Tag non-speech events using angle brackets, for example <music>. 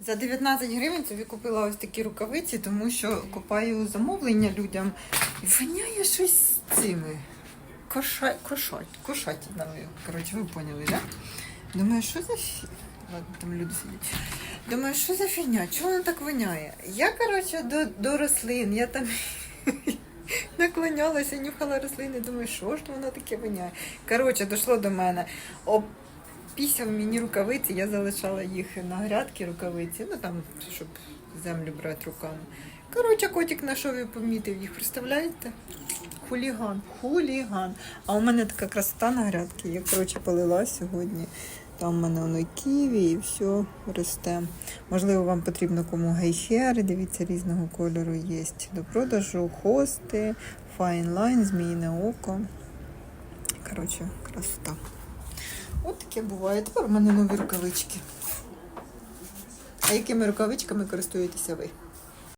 За 19 гривень собі купила ось такі рукавиці, тому що купаю замовлення людям. І воняє щось з цими. Коша... Кошать... Кошатінами. Коротше, ви поняли, так? Да? Думаю, що за фі... Ладно, там люди сидять. Думаю, що за фігня? Чого воно так воняє? Я, коротше, до, до рослин, я там <laughs> наклонялася, нюхала рослини, думаю, що ж воно таке воняє. Коротше, дійшло до мене. Пісяв мені рукавиці, я залишала їх на грядки рукавиці, ну там, щоб землю брати руками. Коротше, котик знайшов і помітив їх, представляєте? Хуліган, хуліган. А у мене така красота на грядки. Я, коротше, полила сьогодні. Там в мене воно ківі і все росте. Можливо, вам потрібно кому гейхери, дивіться, різного кольору є. До продажу хости, файнлайн, зміїне око. Коротше, красота. Таке буває. Тепер у мене нові рукавички. А якими рукавичками користуєтеся ви?